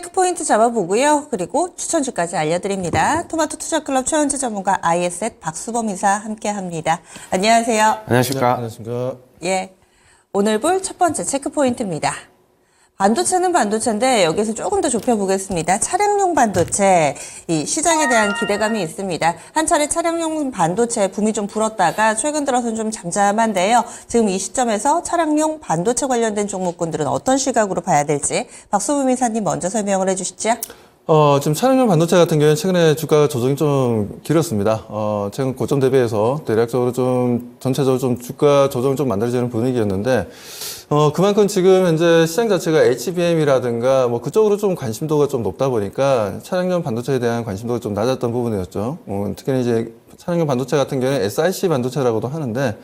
체크포인트 잡아보고요. 그리고 추천주까지 알려드립니다. 토마토 투자클럽 최원재 전문가 ISS 박수범 이사 함께합니다. 안녕하세요. 안녕하십니까. 안녕하십니까. 예. 오늘 볼 첫 번째 체크포인트입니다. 반도체는 반도체인데 여기서 조금 더 좁혀보겠습니다. 차량용 반도체 이 시장에 대한 기대감이 있습니다. 한 차례 차량용 반도체 붐이 좀 불었다가 최근 들어서는 좀 잠잠한데요. 지금 이 시점에서 차량용 반도체 관련된 종목군들은 어떤 시각으로 봐야 될지 박수범 이사님 먼저 설명을 해주시죠. 어, 지금 차량용 반도체 같은 경우는 최근에 주가 조정이 좀 길었습니다. 어, 최근 고점 대비해서 대략적으로 좀 전체적으로 좀 주가 조정이 좀 만들어지는 분위기였는데, 어, 그만큼 지금 현재 시장 자체가 HBM이라든가 뭐 그쪽으로 좀 관심도가 좀 높다 보니까 차량용 반도체에 대한 관심도가 좀 낮았던 부분이었죠. 어, 특히 이제 차량용 반도체 같은 경우는 SiC 반도체라고도 하는데,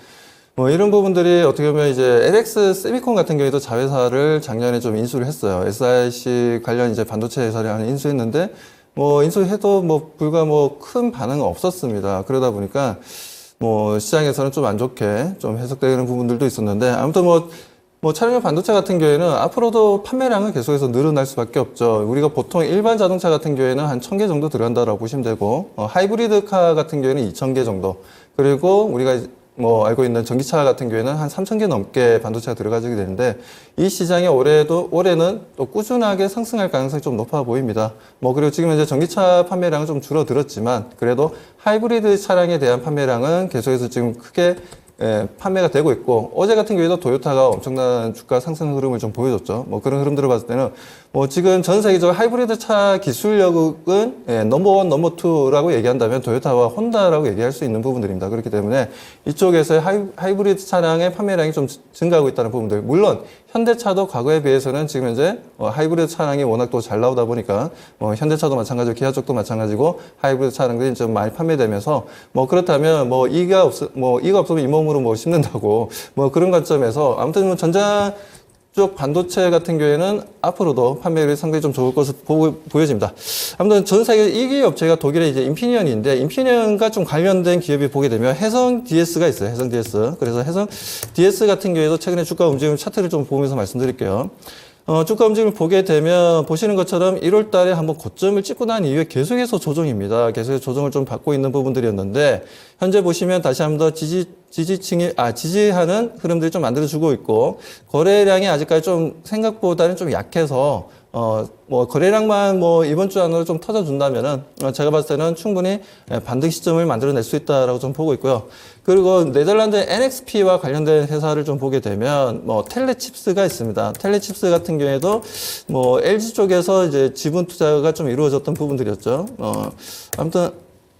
뭐 이런 부분들이 어떻게 보면 이제 LX 세미콘 같은 경우에도 자회사를 작년에 좀 인수를 했어요. SIC 관련 이제 반도체 회사를 하나 인수했는데 뭐 인수해도 뭐 불과 뭐 큰 반응은 없었습니다. 그러다 보니까 뭐 시장에서는 좀 안 좋게 좀 해석되는 부분들도 있었는데 아무튼 뭐뭐 차량용 반도체 같은 경우에는 앞으로도 판매량은 계속해서 늘어날 수밖에 없죠. 우리가 보통 일반 자동차 같은 경우에는 한 1000개 정도 들어간다라고 보시면 되고 어, 하이브리드 카 같은 경우에는 2000개 정도 그리고 우리가 뭐 알고 있는 전기차 같은 경우에는 한 3,000개 넘게 반도체가 들어가게 되는데 이 시장이 올해도 올해는 또 꾸준하게 상승할 가능성이 좀 높아 보입니다. 뭐 그리고 지금 현재 전기차 판매량은 좀 줄어들었지만 그래도 하이브리드 차량에 대한 판매량은 계속해서 지금 크게 예, 판매가 되고 있고 어제 같은 경우에도 도요타가 엄청난 주가 상승 흐름을 좀 보여줬죠. 뭐 그런 흐름들을 봤을 때는 뭐 지금 전 세계적으로 하이브리드 차 기술력은 예, 넘버원, 넘버투라고 얘기한다면 도요타와 혼다라고 얘기할 수 있는 부분들입니다. 그렇기 때문에 이쪽에서 하이, 하이브리드 차량의 판매량이 좀 증가하고 있다는 부분들. 물론 현대차도 과거에 비해서는 지금 현재 어, 하이브리드 차량이 워낙 또 잘 나오다 보니까 뭐 현대차도 마찬가지고 기아 쪽도 마찬가지고 하이브리드 차량들이 좀 많이 판매되면서 뭐 그렇다면 뭐 이가 없, 뭐 이가 없으면 이 몸으로 뭐 심는다고 뭐 그런 관점에서 아무튼 뭐 전자 쪽 반도체 같은 경우에는 앞으로도 판매율이 상당히 좀 좋을 것으로 보, 보여집니다. 아무튼 전 세계 1위 업체가 독일의 이제 인피니언인데 인피니언과 좀 관련된 기업이 보게 되면 해성 DS가 있어요. 해성 DS. 그래서 해성 DS 같은 경우에도 최근에 주가 움직임 차트를 좀 보면서 말씀드릴게요. 어, 주가 움직임을 보게 되면 보시는 것처럼 1월 달에 한번 고점을 찍고 난 이후에 계속해서 조정입니다. 계속해서 조정을 좀 받고 있는 부분들이었는데 현재 보시면 다시 한번 더 지지 지지층이 아 지지하는 흐름들이 좀 만들어주고 있고 거래량이 아직까지 좀 생각보다는 좀 약해서 어 뭐 거래량만 뭐 이번 주 안으로 좀 터져준다면은 어, 제가 봤을 때는 충분히 예, 반등 시점을 만들어낼 수 있다라고 좀 보고 있고요. 그리고 네덜란드 NXP와 관련된 회사를 좀 보게 되면 뭐 텔레칩스가 있습니다. 텔레칩스 같은 경우에도 뭐 LG 쪽에서 이제 지분 투자가 좀 이루어졌던 부분들이었죠. 어 아무튼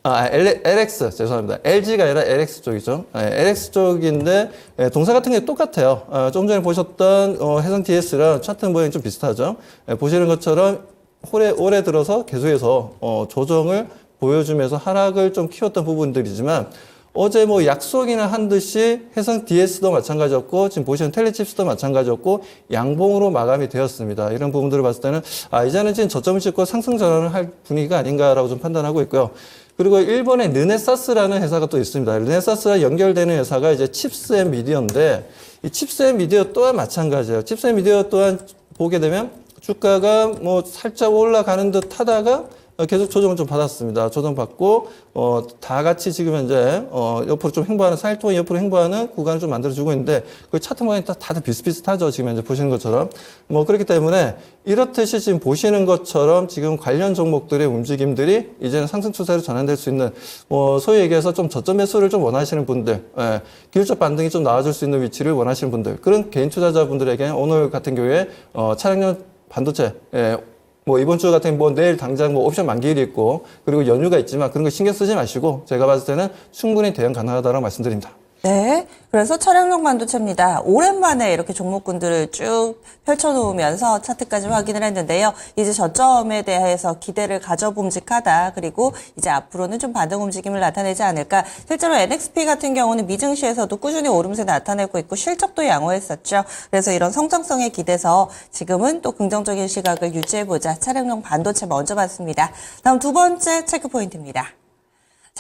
아, L, LX, 죄송합니다. LG가 아니라 LX 쪽이죠. 예, LX 쪽인데, 예, 동사 같은 게 똑같아요. 어, 조금 전에 보셨던, 어, 해상 TS랑 차트 모양이 좀 비슷하죠. 예, 보시는 것처럼 올해, 올해 들어서 계속해서, 어, 조정을 보여주면서 하락을 좀 키웠던 부분들이지만, 어제 뭐 약속이나 한 듯이 해상 DS도 마찬가지였고 지금 보시는 텔레칩스도 마찬가지였고 양봉으로 마감이 되었습니다. 이런 부분들을 봤을 때는 아 이제는 지금 저점을 찍고 상승 전환을 할 분위기가 아닌가라고 좀 판단하고 있고요. 그리고 일본의 르네사스라는 회사가 또 있습니다. 르네사스와 연결되는 회사가 이제 칩스 앤 미디어인데 이 칩스 앤 미디어 또한 마찬가지예요. 칩스 앤 미디어 또한 보게 되면 주가가 뭐 살짝 올라가는 듯 하다가 어, 계속 조정을 좀 받았습니다. 조정 받고 어, 다 같이 지금 현재 어, 옆으로 좀 행보하는 사일 동안 옆으로 행보하는 구간을 좀 만들어주고 있는데 그 차트 모양이 다 다들 비슷비슷하죠. 지금 현재 보시는 것처럼 뭐 그렇기 때문에 이렇듯이 지금 보시는 것처럼 지금 관련 종목들의 움직임들이 이제는 상승 추세로 전환될 수 있는 뭐 소위 얘기해서 좀 저점 매수를 좀 원하시는 분들, 예, 기술적 반등이 좀 나와줄 수 있는 위치를 원하시는 분들 그런 개인 투자자분들에게 오늘 같은 경우에 어, 차량용 반도체 예, 뭐 이번 주 같은 뭐 내일 당장 뭐 옵션 만기일이 있고 그리고 연휴가 있지만 그런 거 신경 쓰지 마시고 제가 봤을 때는 충분히 대응 가능하다고 말씀드립니다. 네. 그래서 차량용 반도체입니다. 오랜만에 이렇게 종목군들을 쭉 펼쳐놓으면서 차트까지 확인을 했는데요. 이제 저점에 대해서 기대를 가져봄직하다. 그리고 이제 앞으로는 좀 반등 움직임을 나타내지 않을까. 실제로 NXP 같은 경우는 미증시에서도 꾸준히 오름세 나타내고 있고 실적도 양호했었죠. 그래서 이런 성장성에 기대서 지금은 또 긍정적인 시각을 유지해보자. 차량용 반도체 먼저 봤습니다. 다음 두 번째 체크 포인트입니다.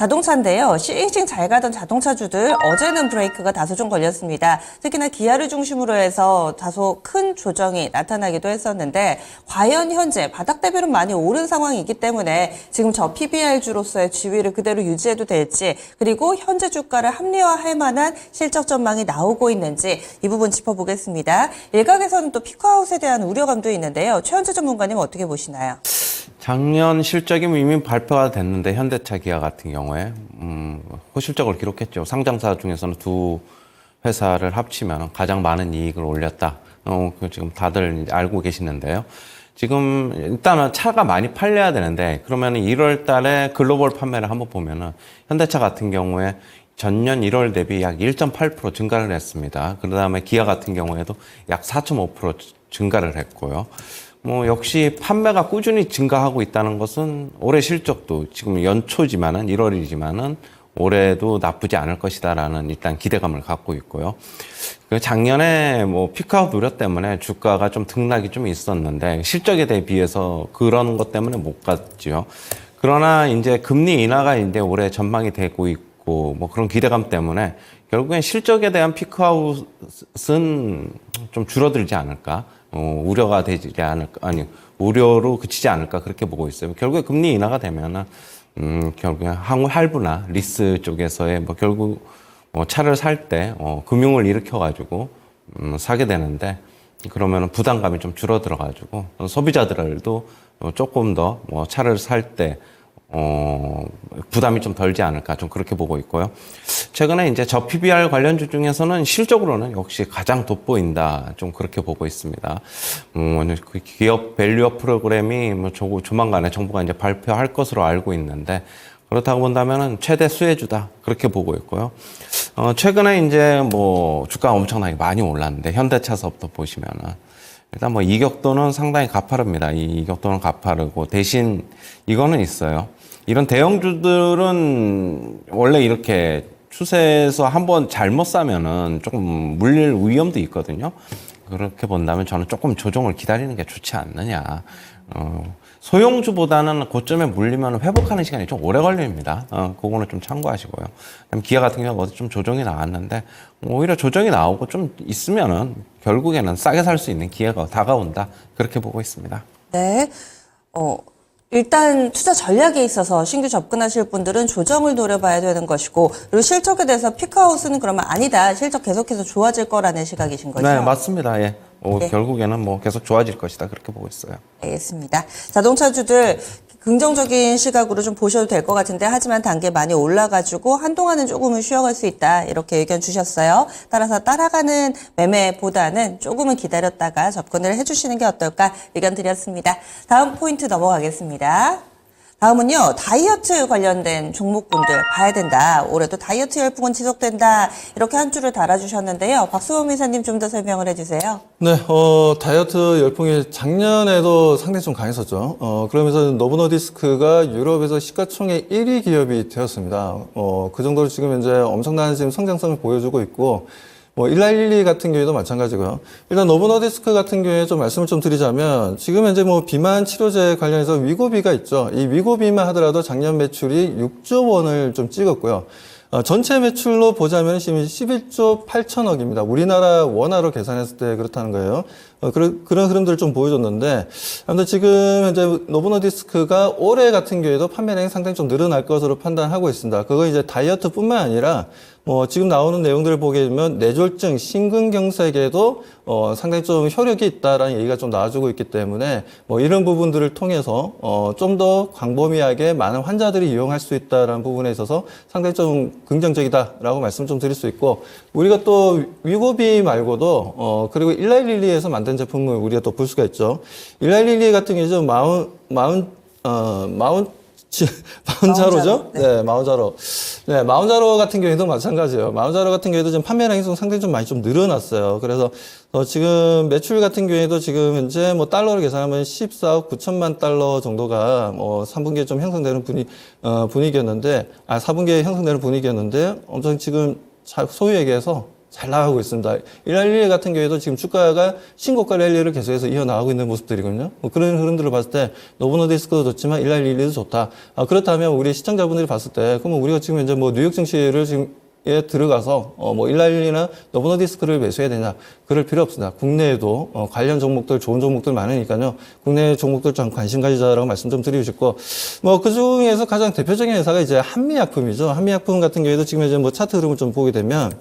자동차인데요. 싱싱 잘 가던 자동차주들 어제는 브레이크가 다소 좀 걸렸습니다. 특히나 기아를 중심으로 해서 다소 큰 조정이 나타나기도 했었는데 과연 현재 바닥 대비로 많이 오른 상황이기 때문에 지금 저 PBR주로서의 지위를 그대로 유지해도 될지 그리고 현재 주가를 합리화할 만한 실적 전망이 나오고 있는지 이 부분 짚어보겠습니다. 일각에서는 또 피크아웃에 대한 우려감도 있는데요. 최현재 전문가님 어떻게 보시나요? 작년 실적이 이미 발표가 됐는데 현대차 기아 같은 경우에 음, 호실적을 기록했죠. 상장사 중에서는 두 회사를 합치면 가장 많은 이익을 올렸다. 어, 그 지금 다들 알고 계시는데요. 지금 일단은 차가 많이 팔려야 되는데 그러면 1월 달에 글로벌 판매를 한번 보면은 현대차 같은 경우에 전년 1월 대비 약 1.8% 증가를 했습니다. 그 다음에 기아 같은 경우에도 약 4.5% 증가를 했고요. 뭐 역시 판매가 꾸준히 증가하고 있다는 것은 올해 실적도 지금 연초지만은 1월이지만은 올해도 나쁘지 않을 것이다라는 일단 기대감을 갖고 있고요. 그 작년에 뭐 피크아웃 우려 때문에 주가가 좀 등락이 좀 있었는데 실적에 대비해서 그런 것 때문에 못 갔지요. 그러나 이제 금리 인하가 이제 올해 전망이 되고 있고 뭐 그런 기대감 때문에 결국엔 실적에 대한 피크아웃은 좀 줄어들지 않을까. 어, 우려가 되지 않을까, 아니, 우려로 그치지 않을까, 그렇게 보고 있어요. 결국에 금리 인하가 되면은, 음, 결국에 항우 할부나 리스 쪽에서의 뭐 결국 뭐 차를 살 때, 어, 금융을 일으켜 가지고, 음, 사게 되는데, 그러면은 부담감이 좀 줄어들어 가지고, 소비자들도 조금 더 뭐 차를 살 때, 어, 부담이 좀 덜지 않을까 좀 그렇게 보고 있고요. 최근에 이제 저 PBR 관련주 중에서는 실적으로는 역시 가장 돋보인다 좀 그렇게 보고 있습니다. 음, 그 기업 밸류업 프로그램이 뭐 조, 조만간에 정부가 이제 발표할 것으로 알고 있는데 그렇다고 본다면은 최대 수혜주다 그렇게 보고 있고요. 어, 최근에 이제 뭐 주가가 엄청나게 많이 올랐는데 현대차서부터 보시면은 일단 뭐 이격도는 상당히 가파릅니다. 이 이격도는 가파르고 대신 이거는 있어요. 이런 대형주들은 원래 이렇게 추세에서 한번 잘못 사면은 조금 물릴 위험도 있거든요. 그렇게 본다면 저는 조금 조정을 기다리는 게 좋지 않느냐. 어, 소형주보다는 고점에 물리면 회복하는 시간이 좀 오래 걸립니다. 어, 그거는 좀 참고하시고요. 기아 같은 경우는 어디 좀 조정이 나왔는데 오히려 조정이 나오고 좀 있으면은 결국에는 싸게 살 수 있는 기회가 다가온다. 그렇게 보고 있습니다. 네. 어, 일단 투자 전략에 있어서 신규 접근하실 분들은 조정을 노려봐야 되는 것이고 그리고 실적에 대해서 피크아웃은 그러면 아니다. 실적 계속해서 좋아질 거라는 시각이신 거죠? 네, 맞습니다. 예. 어, 네. 결국에는 뭐 계속 좋아질 것이다. 그렇게 보고 있어요. 알겠습니다. 자동차주들 긍정적인 시각으로 좀 보셔도 될 것 같은데 하지만 단계 많이 올라가지고 한동안은 조금은 쉬어갈 수 있다 이렇게 의견 주셨어요. 따라서 따라가는 매매보다는 조금은 기다렸다가 접근을 해주시는 게 어떨까 의견 드렸습니다. 다음 포인트 넘어가겠습니다. 다음은요 다이어트 관련된 종목군들 봐야 된다. 올해도 다이어트 열풍은 지속된다. 이렇게 한 줄을 달아주셨는데요. 박수범 이사님 좀 더 설명을 해주세요. 네, 어, 다이어트 열풍이 작년에도 상당히 좀 강했었죠. 어, 그러면서 노브노디스크가 유럽에서 시가총액 1위 기업이 되었습니다. 어, 그 정도로 지금 현재 엄청난 지금 성장성을 보여주고 있고, 뭐, 1112 같은 경우에도 마찬가지고요. 일단 노브노디스크 같은 경우에 좀 말씀을 좀 드리자면, 지금 현재 뭐 비만 치료제 관련해서 위고비가 있죠. 이 위고비만 하더라도 작년 매출이 6조 원을 좀 찍었고요. 어, 전체 매출로 보자면 지금 11조 8천억입니다. 우리나라 원화로 계산했을 때 그렇다는 거예요. 어, 그런, 그런 흐름들을 좀 보여줬는데, 아무튼 지금 현재 노브노디스크가 올해 같은 경우에도 판매량이 상당히 좀 늘어날 것으로 판단하고 있습니다. 그거 이제 다이어트 뿐만 아니라, 뭐 지금 나오는 내용들을 보게 되면 뇌졸중, 심근경색에도 어, 상당히 좀 효력이 있다라는 얘기가 좀 나와주고 있기 때문에 뭐 이런 부분들을 통해서 어, 좀 더 광범위하게 많은 환자들이 이용할 수 있다라는 부분에 있어서 상당히 좀 긍정적이다라고 말씀 좀 드릴 수 있고 우리가 또 위고비 말고도 어, 그리고 1912에서 만든 제품을 우리가 또 볼 수가 있죠. 1912 같은 경우에 좀 마운 마운 어 마운 지- 마운자로죠? 마운자로, 네, 마운자로. 네, 마운자로 같은 경우에도 마찬가지예요. 마운자로 같은 경우에도 좀 판매량이 좀 상당히 좀 많이 좀 늘어났어요. 그래서 어, 지금 매출 같은 경우에도 지금 현재 뭐 달러로 계산하면 14억 9천만 달러 정도가 뭐 3분기에 좀 형성되는 분위, 어, 분위기였는데, 아, 4분기에 형성되는 분위기였는데, 엄청 지금 얘기해서 잘 나가고 있습니다. 111 같은 경우에도 지금 주가가 신고가 랠리를 계속해서 이어나가고 있는 모습들이거든요. 뭐 그런 흐름들을 봤을 때 노브노디스크도 좋지만 111도 좋다. 아, 그렇다면 우리 시청자분들이 봤을 때 그러면 우리가 지금 이제 뭐 뉴욕 증시를 지금 에 들어가서 어뭐 111이나 노브노디스크를 매수해야 되냐 그럴 필요 없습니다. 국내에도 어 관련 종목들 좋은 종목들 많으니까요. 국내 종목들 좀 관심 가지자라고 말씀 좀 드리고 싶고 뭐 그 중에서 가장 대표적인 회사가 이제 한미약품이죠. 한미약품 같은 경우에도 지금 이제 뭐 차트 흐름을 좀 보게 되면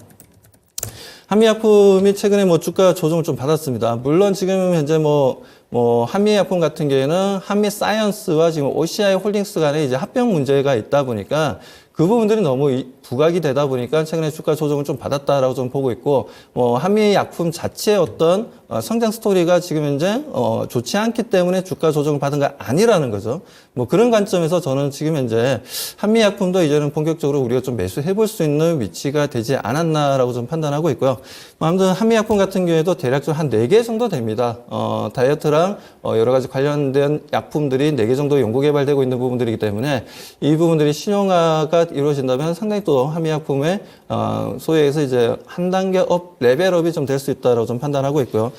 한미약품이 최근에 뭐 주가 조정을 좀 받았습니다. 물론 지금 현재 뭐, 뭐, 한미약품 같은 경우에는 한미 사이언스와 지금 OCI 홀딩스 간에 이제 합병 문제가 있다 보니까 그 부분들이 너무 이- 부각이 되다 보니까 최근에 주가 조정을 좀 받았다라고 좀 보고 있고, 뭐, 한미 약품 자체의 어떤 어, 성장 스토리가 지금 현재 어, 좋지 않기 때문에 주가 조정을 받은 게 아니라는 거죠. 뭐 그런 관점에서 저는 지금 현재 한미 약품도 이제는 본격적으로 우리가 좀 매수해 볼 수 있는 위치가 되지 않았나라고 좀 판단하고 있고요. 뭐 아무튼 한미 약품 같은 경우에도 대략적으로 한네 개 정도 됩니다. 어, 다이어트랑 어, 여러 가지 관련된 약품들이 네 개 정도 연구 개발되고 있는 부분들이기 때문에 이 부분들이 신용화가 이루어진다면 상당히 또 한미약품의 어, 소위에서 이제 한 단계 업 레벨업이 좀 될 수 있다라고 좀 판단하고 있고요.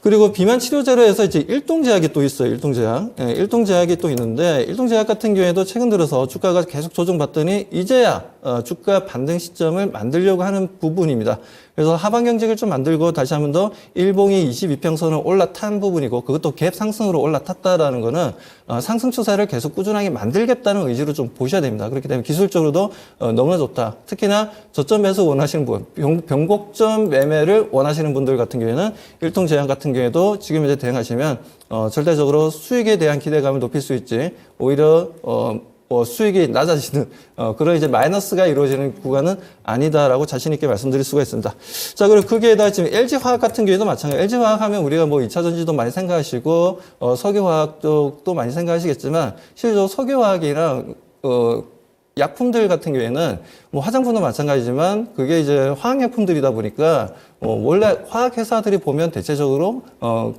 그리고 비만 치료제로 해서 이제 일동 제약이 또 있어요. 일동 제약. 예, 일동 제약이 또 있는데 일동 제약 같은 경우에도 최근 들어서 주가가 계속 조정받더니 이제야 어, 주가 반등 시점을 만들려고 하는 부분입니다. 그래서 하방 경직을 좀 만들고 다시 한번 더 일봉이 22평선을 올라탄 부분이고 그것도 갭 상승으로 올라탔다라는 거는 어, 상승 추세를 계속 꾸준하게 만들겠다는 의지로 좀 보셔야 됩니다. 그렇기 때문에 기술적으로도 어, 너무나 좋다. 특히나 저점 매수 원하시는 분, 병, 변곡점 매매를 원하시는 분들 같은 경우에는 일동 제한 같은 경우에도 지금 이제 대응하시면 어, 절대적으로 수익에 대한 기대감을 높일 수 있지 오히려 어, 뭐 수익이 낮아지는 어, 그런 이제 마이너스가 이루어지는 구간은 아니다라고 자신 있게 말씀드릴 수가 있습니다. 자 그리고 거기에다 지금 LG 화학 같은 경우에도 마찬가지. LG 화학 하면 우리가 뭐 2차 전지도 많이 생각하시고 어, 석유화학 쪽도 많이 생각하시겠지만 실제로 석유화학이랑 어, 약품들 같은 경우에는 뭐 화장품도 마찬가지지만 그게 이제 화학약품들이다 보니까 어, 원래 화학 회사들이 보면 대체적으로 어,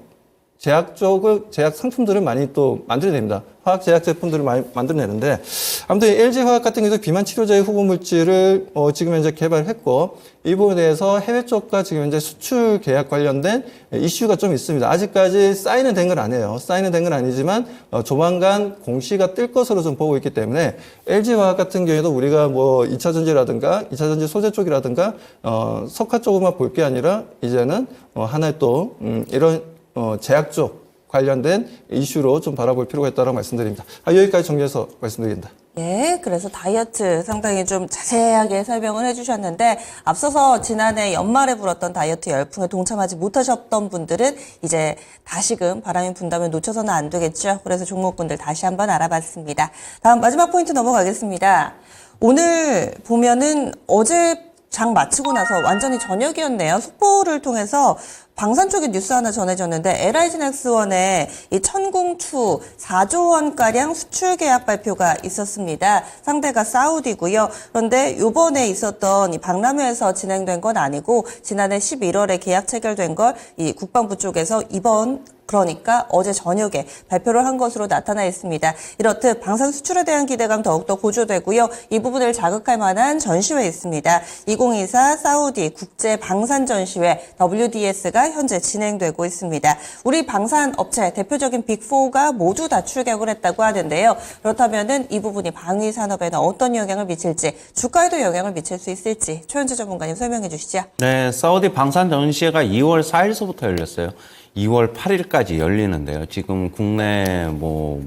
제약 쪽을 제약 상품들을 많이 또 만들어냅니다. 화학 제약 제품들을 많이 만들어내는데 아무튼 LG 화학 같은 경우도 비만 치료제의 후보 물질을 어, 지금 현재 개발했고 이 부분에 대해서 해외 쪽과 지금 현재 수출 계약 관련된 이슈가 좀 있습니다. 아직까지 사인은 된 건 아니에요. 사인은 된 건 아니지만 어, 조만간 공시가 뜰 것으로 좀 보고 있기 때문에 LG 화학 같은 경우에도 우리가 뭐 2차 전지라든가 2차 전지 소재 쪽이라든가 어, 석화 쪽만 볼 게 아니라 이제는 어, 하나의 또 음, 이런 어, 제약 쪽 관련된 이슈로 좀 바라볼 필요가 있다고 말씀드립니다. 아, 여기까지 정리해서 말씀드립니다. 예, 그래서 다이어트 상당히 좀 자세하게 설명을 해주셨는데 앞서서 지난해 연말에 불었던 다이어트 열풍에 동참하지 못하셨던 분들은 이제 다시금 바람이 분다면 놓쳐서는 안 되겠죠. 그래서 종목군들 다시 한번 알아봤습니다. 다음 마지막 포인트 넘어가겠습니다. 오늘 보면은 어제 장 마치고 나서 완전히 저녁이었네요. 속보를 통해서 방산 쪽에 뉴스 하나 전해졌는데 LIG넥스원의 이 천공추 4조 원가량 수출 계약 발표가 있었습니다. 상대가 사우디고요. 그런데 요번에 있었던 이 박람회에서 진행된 건 아니고 지난해 11월에 계약 체결된 걸 이 국방부 쪽에서 이번 그러니까 어제 저녁에 발표를 한 것으로 나타나 있습니다. 이렇듯 방산 수출에 대한 기대감 더욱더 고조되고요. 이 부분을 자극할 만한 전시회 있습니다. 2024 사우디 국제 방산 전시회 WDS가 현재 진행되고 있습니다. 우리 방산 업체 대표적인 빅4가 모두 다 출격을 했다고 하는데요. 그렇다면은 이 부분이 방위 산업에는 어떤 영향을 미칠지, 주가에도 영향을 미칠 수 있을지 최현재 전문가님 설명해 주시죠. 네, 사우디 방산 전시회가 2월 4일서부터 열렸어요. 2월 8일까지 열리는데요. 지금 국내 뭐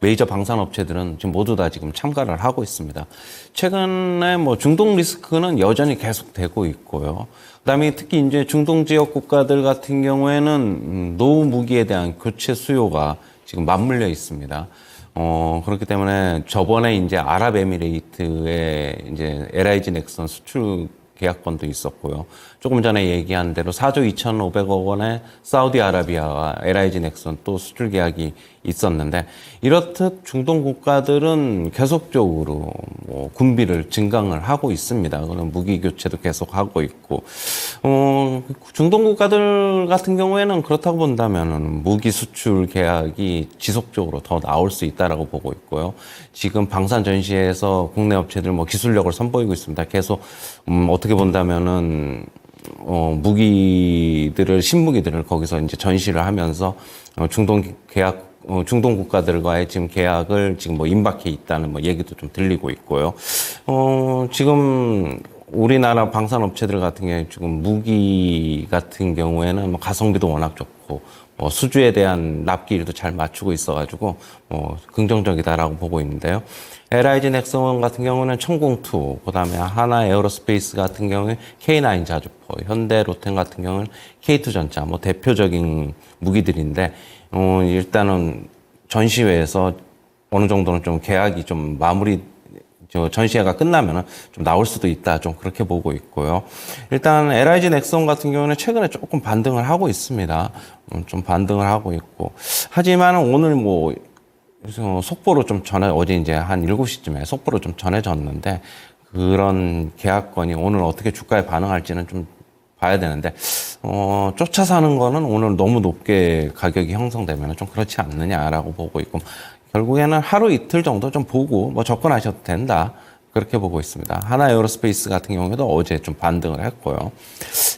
메이저 방산 업체들은 지금 모두 다 지금 참가를 하고 있습니다. 최근에 뭐 중동 리스크는 여전히 계속되고 있고요. 그다음에 특히 이제 중동 지역 국가들 같은 경우에는 음, 노후 무기에 대한 교체 수요가 지금 맞물려 있습니다. 어, 그렇기 때문에 저번에 이제 아랍에미레이트에 이제 LIG 넥선 수출 계약권도 있었고요. 조금 전에 얘기한 대로 4조 2,500억 원의 사우디아라비아와 LIG 넥선 또 수출 계약이 있었는데 이렇듯 중동 국가들은 계속적으로 뭐 군비를 증강을 하고 있습니다. 그런 무기 교체도 계속 하고 있고 어, 중동 국가들 같은 경우에는 그렇다고 본다면은 무기 수출 계약이 지속적으로 더 나올 수 있다라고 보고 있고요. 지금 방산 전시회에서 국내 업체들 뭐 기술력을 선보이고 있습니다. 계속 음, 어떻게 본다면은 어, 무기들을 신무기들을 거기서 이제 전시를 하면서 어, 중동 계약 어, 중동 국가들과의 지금 계약을 지금 뭐 임박해 있다는 뭐 얘기도 좀 들리고 있고요. 어, 지금 우리나라 방산업체들 같은 경우에 지금 무기 같은 경우에는 뭐 가성비도 워낙 좋고 뭐 수주에 대한 납기일도 잘 맞추고 있어가지고 뭐 긍정적이다라고 보고 있는데요. LIG 넥슨 같은 경우는 천공투, 그다음에 하나 에어로스페이스 같은 경우에 K9 자주포, 현대 로템 같은 경우는 K2 전차, 뭐 대표적인 무기들인데 어, 일단은 전시회에서 어느 정도는 좀 계약이 좀 마무리 저 전시회가 끝나면은 좀 나올 수도 있다 좀 그렇게 보고 있고요. 일단 LIG 넥슨 같은 경우는 최근에 조금 반등을 하고 있습니다. 음, 좀 반등을 하고 있고 하지만 오늘 뭐 그래서 속보로 좀 전해 어제 이제 한 7시쯤에 속보로 좀 전해졌는데 그런 계약건이 오늘 어떻게 주가에 반응할지는 좀 봐야 되는데 어 쫓아 사는 거는 오늘 너무 높게 가격이 형성되면 좀 그렇지 않느냐라고 보고 있고 결국에는 하루 이틀 정도 좀 보고 뭐 접근하셔도 된다. 그렇게 보고 있습니다. 하나 에어로스페이스 같은 경우에도 어제 좀 반등을 했고요.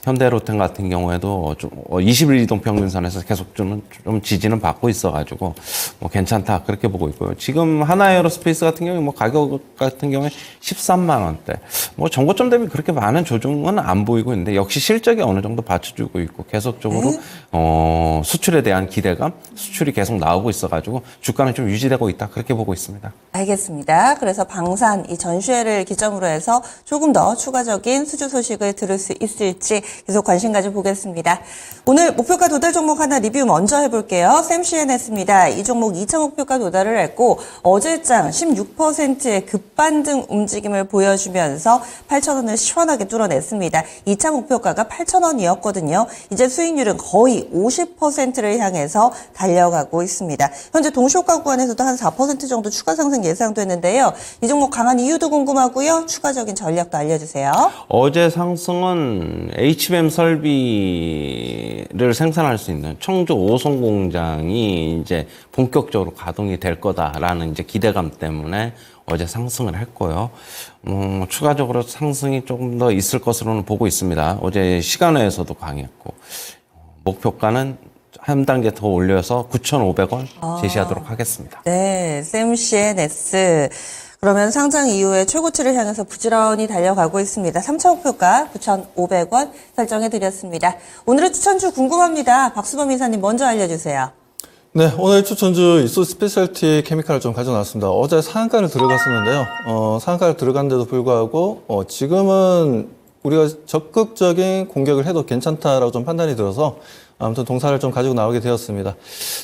현대로템 같은 경우에도 좀21 이동 평균선에서 계속 좀, 좀 지지는 받고 있어가지고 뭐 괜찮다 그렇게 보고 있고요. 지금 하나 에어로스페이스 같은 경우에 뭐 가격 같은 경우에 13만 원대. 뭐 정고점 대비 그렇게 많은 조정은 안 보이고 있는데 역시 실적이 어느 정도 받쳐주고 있고 계속적으로 어, 수출에 대한 기대감, 수출이 계속 나오고 있어가지고 주가는 좀 유지되고 있다 그렇게 보고 있습니다. 알겠습니다. 그래서 방산 이 전 시회를 기점으로 해서 조금 더 추가적인 수주 소식을 들을 수 있을지 계속 관심 가져 보겠습니다. 오늘 목표가 도달 종목 하나 리뷰 먼저 해볼게요. 샘CNS입니다. 이 종목 2차 목표가 도달을 했고 어제장 16%의 급반등 움직임을 보여주면서 8,000원을 시원하게 뚫어냈습니다. 2차 목표가가 8,000원이었거든요. 이제 수익률은 거의 50%를 향해서 달려가고 있습니다. 현재 동시효과 구간에서도 한 4% 정도 추가 상승 예상되는데요. 이 종목 강한 이유도 궁금하고요. 추가적인 전략도 알려주세요. 어제 상승은 HBM 설비를 생산할 수 있는 청주 오송 공장이 이제 본격적으로 가동이 될 거다라는 이제 기대감 때문에 어제 상승을 했고요. 음, 추가적으로 상승이 조금 더 있을 것으로는 보고 있습니다. 어제 시간외에서도 강했고 목표가는 한 단계 더 올려서 9,500원 제시하도록 하겠습니다. 네, 샘CNS. 그러면 상장 이후에 최고치를 향해서 부지런히 달려가고 있습니다. 3차 목표가 9,500원 설정해 드렸습니다. 오늘의 추천주 궁금합니다. 박수범 이사님 먼저 알려주세요. 네, 오늘 추천주 이소 스페셜티 케미칼을 좀 가져놨습니다. 어제 상한가를 들어갔었는데요. 어, 상한가를 들어간데도 불구하고 어, 지금은 우리가 적극적인 공격을 해도 괜찮다라고 좀 판단이 들어서 아무튼 동사를 좀 가지고 나오게 되었습니다.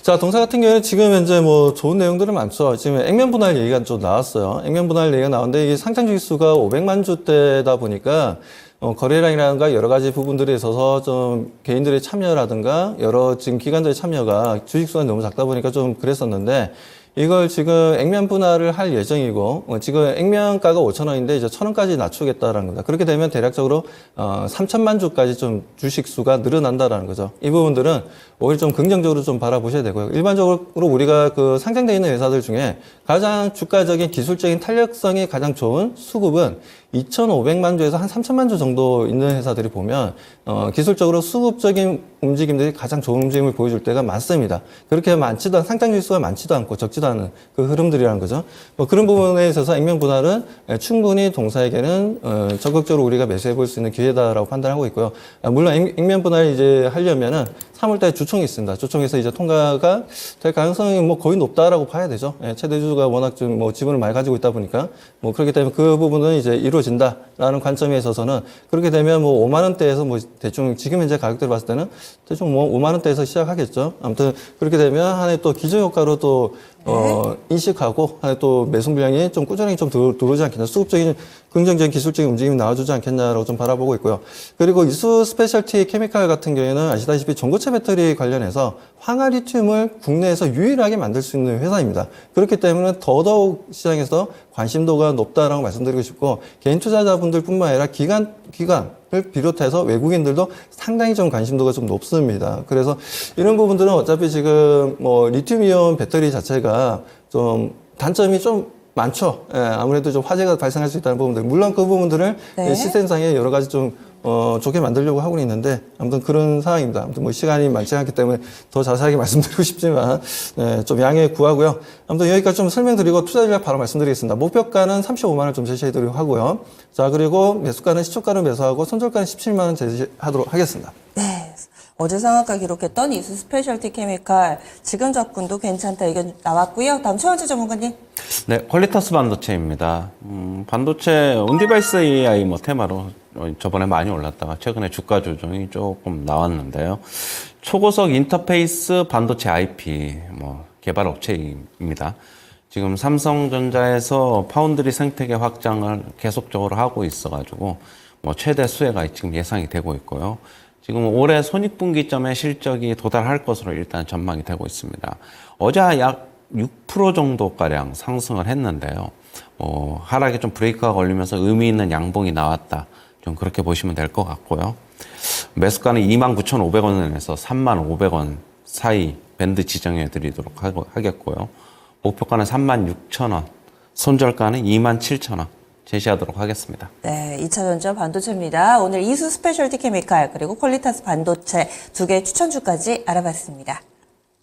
자, 동사 같은 경우에는 지금 현재 뭐 좋은 내용들은 많죠. 지금 액면 분할 얘기가 좀 나왔어요. 액면 분할 얘기가 나왔는데 이게 상장 주기수가 500만 주대다 보니까 어, 거래량이라든가 여러 가지 부분들에 있어서 좀 개인들의 참여라든가 여러 지금 기관들의 참여가 주식수가 너무 작다 보니까 좀 그랬었는데 이걸 지금 액면 분할을 할 예정이고 어, 지금 액면가가 5천 원인데 이제 천 원까지 낮추겠다라는 겁니다. 그렇게 되면 대략적으로 어, 3천만 주까지 좀 주식 수가 늘어난다라는 거죠. 이 부분들은 오히려 좀 긍정적으로 좀 바라보셔야 되고요. 일반적으로 우리가 그 상장돼 있는 회사들 중에 가장 주가적인 기술적인 탄력성이 가장 좋은 수급은 2,500만 주에서 한 3천만 주 정도 있는 회사들이 보면 어, 기술적으로 수급적인 움직임들이 가장 좋은 움직임을 보여줄 때가 많습니다. 그렇게 많지도 않, 상장 주수가 많지도 않고 적지도 않은 그 흐름들이라는 거죠. 뭐 그런 부분에 있어서 액면 분할은 예, 충분히 동사에게는 어, 적극적으로 우리가 매수해 볼 수 있는 기회다라고 판단하고 있고요. 아, 물론 액- 액면 분할 이제 하려면은 3월달에 주총이 있습니다. 주총에서 이제 통과가 될 가능성이 뭐 거의 높다라고 봐야 되죠. 예, 최대 주주가 워낙 좀 뭐 지분을 많이 가지고 있다 보니까 뭐 그렇기 때문에 그 부분은 이제 이루어진다라는 관점에 있어서는 그렇게 되면 뭐 5만 원대에서 뭐 대충 지금 현재 가격대를 봤을 때는 대충 뭐 5만 원대에서 시작하겠죠. 아무튼 그렇게 되면 한 해 또 기저 효과로 또 어, 인식하고 한해또 매수 물량이 좀 꾸준히 좀 들어, 들어오지 않겠나 수급적인 긍정적인 기술적인 움직임이 나와주지 않겠냐라고 좀 바라보고 있고요. 그리고 이수 스페셜티 케미칼 같은 경우에는 아시다시피 전고체 배터리 관련해서 황화 리튬을 국내에서 유일하게 만들 수 있는 회사입니다. 그렇기 때문에 더더욱 시장에서 관심도가 높다라고 말씀드리고 싶고 개인 투자자분들뿐만 아니라 기관 기관을 비롯해서 외국인들도 상당히 좀 관심도가 좀 높습니다. 그래서 이런 부분들은 어차피 지금 뭐 리튬이온 배터리 자체가 좀 단점이 좀 많죠. 예, 아무래도 좀 화재가 발생할 수 있다는 부분들. 물론 그 부분들을 네. 시스템상에 여러 가지 좀 어, 좋게 만들려고 하고 있는데 아무튼 그런 상황입니다. 아무튼 뭐 시간이 많지 않기 때문에 더 자세하게 말씀드리고 싶지만 네, 좀 양해 구하고요. 아무튼 여기까지 좀 설명드리고 투자 전략 바로 말씀드리겠습니다. 목표가는 35만 원좀 제시해드리고 하고요. 자 그리고 매수가는 시초가를 매수하고 손절가는 17만 원 제시하도록 하겠습니다. 네. 어제 상한가 기록했던 이수 스페셜티 케미칼 지금 접근도 괜찮다 의견 나왔고요. 다음 최원재 전문가님. 네, 퀄리터스 반도체입니다. 음, 반도체 온디바이스 AI 뭐 테마로 어, 저번에 많이 올랐다가 최근에 주가 조정이 조금 나왔는데요. 초고속 인터페이스 반도체 IP 뭐 개발 업체입니다. 지금 삼성전자에서 파운드리 생태계 확장을 계속적으로 하고 있어가지고 뭐 최대 수혜가 지금 예상이 되고 있고요. 지금 올해 손익분기점의 실적이 도달할 것으로 일단 전망이 되고 있습니다. 어제 약 6% 정도가량 상승을 했는데요. 어, 하락에 좀 브레이크가 걸리면서 의미 있는 양봉이 나왔다. 좀 그렇게 보시면 될 것 같고요. 매수가는 29,500원에서 35,500원 사이 밴드 지정해 드리도록 하겠고요. 목표가는 36,000원, 손절가는 27,000원 제시하도록 하겠습니다. 네, 2차 전자 반도체입니다. 오늘 이수 스페셜티 케미칼 그리고 퀄리타스 반도체 두 개 추천주까지 알아봤습니다.